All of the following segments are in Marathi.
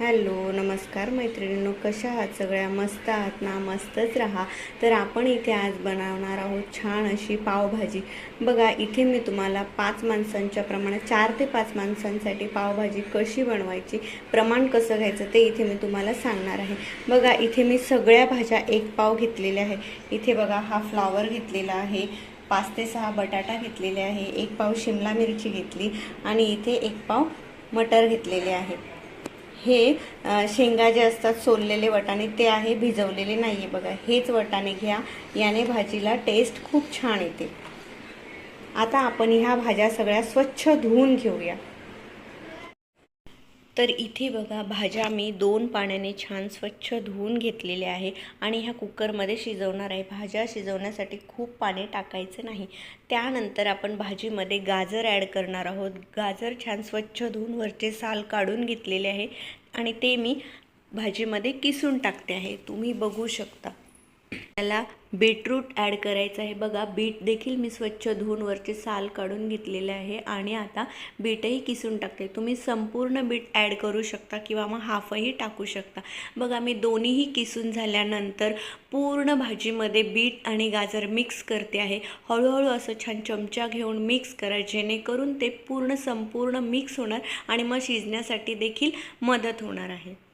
हॅलो नमस्कार मैत्रिणींनो कशा आहात सगळ्या? मस्त आहात ना? मस्तच राहा. तर आपण इथे आज बनवणार आहोत छान अशी पावभाजी. बघा इथे मी तुम्हाला पाच माणसांच्या प्रमाणात चार ते पाच माणसांसाठी पावभाजी कशी बनवायची प्रमाण कसं घ्यायचं ते इथे मी तुम्हाला सांगणार आहे. बघा इथे मी सगळ्या भाज्या एक पाव घेतलेल्या आहे. इथे बघा हा फ्लॉवर घेतलेला आहे. पाच ते सहा बटाटा घेतलेले आहे. एक पाव शिमला मिरची घेतली आणि इथे एक पाव मटर घेतलेले आहे. हे शेंगा जे असतात सोललेले वटाणे ते आहे भिजवलेले नाही आहे बघा. हेच वटाणे घ्या. याने भाजीला टेस्ट खूप छान येते. आता आपण ह्या भाज्या सगळ्या स्वच्छ धुवून घेऊया. तर इथे बघा भाज्या मी दोन पाण्याने छान स्वच्छ धुवून घेतलेल्या आहे आणि ह्या कुकरमध्ये शिजवणार आहे. भाज्या शिजवण्यासाठी खूप पाणी टाकायचं नाही. त्यानंतर आपण भाजीमध्ये गाजर ॲड करणार आहोत. गाजर छान स्वच्छ धुवून वरचे साल काढून घेतलेले आहे आणि ते मी भाजीमध्ये किसून टाकते आहे. तुम्ही बघू शकता. त्याला बीटरूट ॲड करायचं आहे. बघा बीट देखील मी स्वच्छ धुवून वरचे साल काढून घेतलेले आहे आणि आता बीटही किसून टाकते. तुम्ही संपूर्ण बीट ॲड करू शकता किंवा मग हाफही टाकू शकता. बघा मी दोन्हीही किसून झाल्यानंतर पूर्ण भाजीमध्ये बीट आणि गाजर मिक्स करते आहे. हळूहळू असं छान चमचा घेऊन मिक्स करा जेणेकरून ते पूर्ण संपूर्ण मिक्स होणार आणि मग शिजण्यासाठी देखील मदत होणार आहे.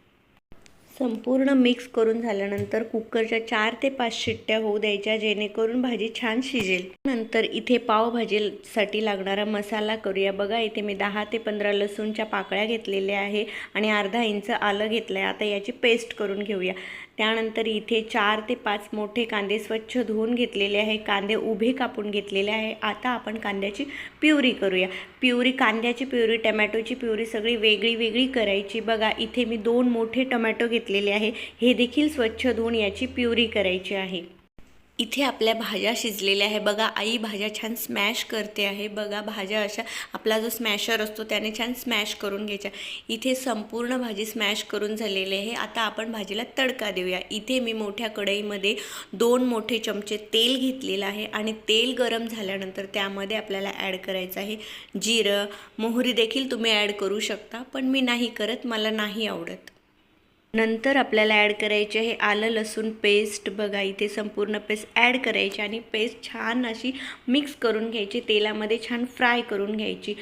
संपूर्ण मिक्स करून झाल्यानंतर कुकरच्या चार ते पाच शिट्ट्या होऊ द्यायच्या जेणेकरून भाजी छान शिजेल. नंतर इथे पावभाजीसाठी लागणारा मसाला करूया. बघा इथे मी दहा ते पंधरा लसूणच्या पाकळ्या घेतलेल्या आहे आणि अर्धा इंच आलं घेतलं आहे आता याची पेस्ट करून घेऊया. त्यानंतर इथे चार ते पाच मोठे कांदे स्वच्छ धुवून घेतलेले आहे. कांदे उभे कापून घेतलेले आहे. आता आपण कांद्याची प्युरी करूया. प्युरी कांद्याची प्युरी टमॅटोची प्युरी सगळी वेगळी वेगळी करायची. बघा इथे मी दोन मोठे टमॅटो घेतलेले आहे. हे देखील स्वच्छ धुवून याची प्युरी करायची आहे. इथे आपल्या भाज्या शिजलेल्या आहे. बघा आई भाज्या छान स्मॅश करते आहे. बघा भाज्या अशा आपला जो स्मॅशर असतो त्याने छान स्मॅश करून घ्यायच्या. इथे संपूर्ण भाजी स्मॅश करून झालेली आहे. आता आपण भाजीला तडका देऊया. इथे मी मोठ्या कढईमध्ये दोन मोठे चमचे तेल घेतलेलं आहे आणि तेल गरम झाल्यानंतर त्यामध्ये आपल्याला ॲड करायचं आहे जिरं. मोहरी देखील तुम्ही ॲड करू शकता पण मी नाही करत. मला नाही आवडत. नंतर आपल्याला ॲड करायचे आहे आलं लसूण पेस्ट. बघा इथे संपूर्ण पेस्ट ॲड करायची आणि पेस्ट छान अशी मिक्स करून घ्यायची. तेलामध्ये छान फ्राय करून घ्यायची.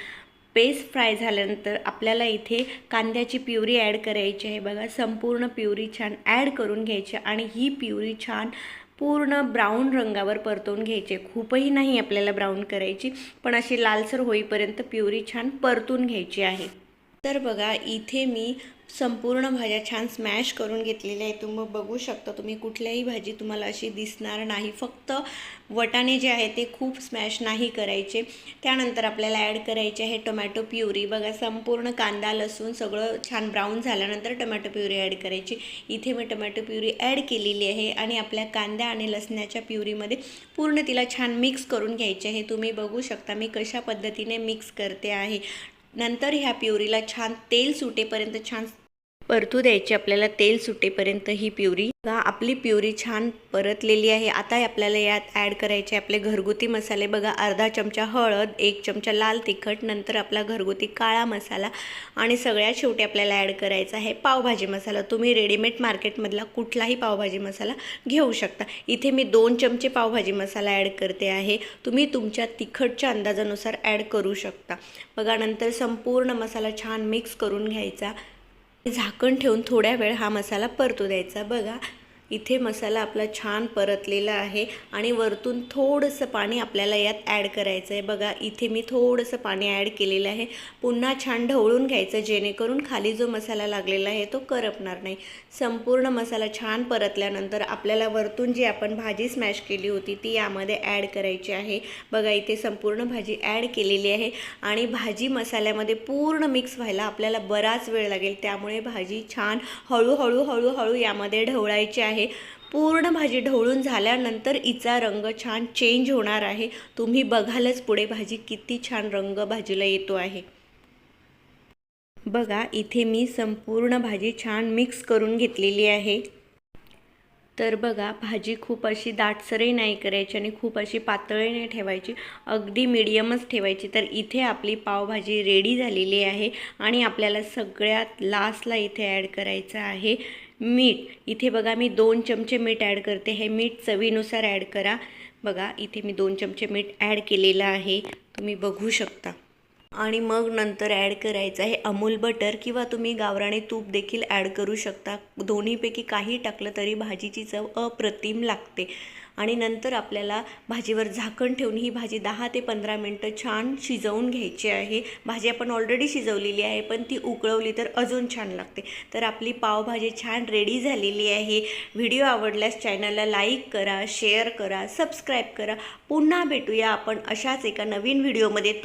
पेस्ट फ्राय झाल्यानंतर आपल्याला इथे कांद्याची प्युरी ॲड करायची आहे. बघा संपूर्ण प्युरी छान ॲड करून घ्यायची आणि ही प्युरी छान पूर्ण ब्राऊन रंगावर परतवून घ्यायचे. खूपही नाही आपल्याला ब्राऊन करायची पण अशी लालसर होईपर्यंत प्युरी छान परतून घ्यायची आहे. तर बघा इथे मी संपूर्ण भाज्या छान स्मॅश करून घेतलेल्या आहेत. तुम्ही बघू शकता तुम्ही कुठल्याही भाजी तुम्हाला अशी दिसणार नाही. फक्त वटाणे जे आहे ते खूप स्मॅश नाही करायचे. त्यानंतर आपल्याला ॲड करायचे आहे टोमॅटो प्युरी बघा संपूर्ण कांदा लसूण सगळं छान ब्राऊन झाल्यानंतर टोमॅटो प्युरी ॲड करायची. इथे मी टोमॅटो प्युरी ॲड केलेली आहे आणि आपल्या कांदा आणि लसणाच्या प्युरीमध्ये पूर्ण तिला छान मिक्स करून घ्यायचे आहे. तुम्ही बघू शकता मी कशा पद्धतीने मिक्स करते आहे. नंतर ह्या प्युरीला छान तेल सुटेपर्यंत छान परतू द्यायची आपल्याला तेल सुटेपर्यंत ही प्युरी. बघा आपली प्युरी छान परतलेली आहे. आता आपल्याला यात ॲड करायचे आपले घरगुती मसाले. बघा अर्धा चमचा हळद एक चमचा लाल तिखट नंतर आपला घरगुती काळा मसाला आणि सगळ्यात शेवटी आपल्याला ॲड करायचा आहे पावभाजी मसाला. तुम्ही रेडीमेड मार्केटमधला कुठलाही पावभाजी मसाला घेऊ शकता. इथे मी दोन चमचे पावभाजी मसाला ॲड करते आहे. तुम्ही तुमच्या तिखटच्या अंदाजानुसार ॲड करू शकता. बघा नंतर संपूर्ण मसाला छान मिक्स करून घ्यायचा. झाकण ठेवून थोड्या वेळ हा मसाला परतू द्यायचा. बघा इथे मसाला आपला छान परतलेला आहे आणि वरतून थोडंसं पाणी आपल्याला यात ॲड करायचं आहे बघा इथे मी थोडंसं पाणी ॲड केलेलं आहे. पुन्हा छान ढवळून घ्यायचं जेणेकरून खाली जो मसाला लागलेला आहे तो करपणार नाही. संपूर्ण मसाला छान परतल्यानंतर आपल्याला वरतून जी आपण भाजी स्मॅश केली होती ती यामध्ये ॲड करायची आहे. बघा इथे संपूर्ण भाजी ॲड केलेली आहे आणि भाजी मसाल्यामध्ये पूर्ण मिक्स व्हायला आपल्याला बराच वेळ लागेल. त्यामुळे भाजी छान हळूहळू हळूहळू यामध्ये ढवळायची आहे. पूर्ण भाजी ढवळून झाल्यानंतर हिचा रंग छान चेंज होणार आहे. तुम्ही बघालच पुढे भाजी किती छान रंग भाजीला येतो आहे. बघा इथे मी संपूर्ण भाजी छान मिक्स करून घेतलेली आहे. तर बघा भाजी खूप अशी दाटसरही नाही करायची आणि खूप अशी पातळी नाही ठेवायची. अगदी मिडियमच ठेवायची. तर इथे आपली पावभाजी रेडी झालेली आहे आणि आपल्याला सगळ्यात लास्टला इथे ॲड करायचं आहे. मीठ. इथे बघा मी दोन चमचे मीठ ॲड करते. हे मीठ चवीनुसार ॲड करा. बघा इथे मी दोन चमचे मीठ ॲड केलेलं आहे. तुम्ही बघू शकता. आणि मग नंतर ॲड करायचं आहे अमूल बटर किंवा तुम्ही गावराणे तूप देखील ॲड करू शकता. दोन्हीपैकी काही टाकलं तरी भाजीची चव अप्रतिम लागते. आणि नंतर आपल्याला भाजीवर झाकण ठेवून ही भाजी दहा ते पंधरा मिनटं छान शिजवून घ्यायची आहे. भाजी आपण ऑलरेडी शिजवलेली आहे पण ती उकळवली तर अजून छान लागते. तर आपली पावभाजी छान रेडी झालेली आहे. व्हिडिओ आवडल्यास चॅनलला लाईक करा शेअर करा सबस्क्राईब करा. पुन्हा भेटूया आपण अशाच एका नवीन व्हिडिओमध्ये. तो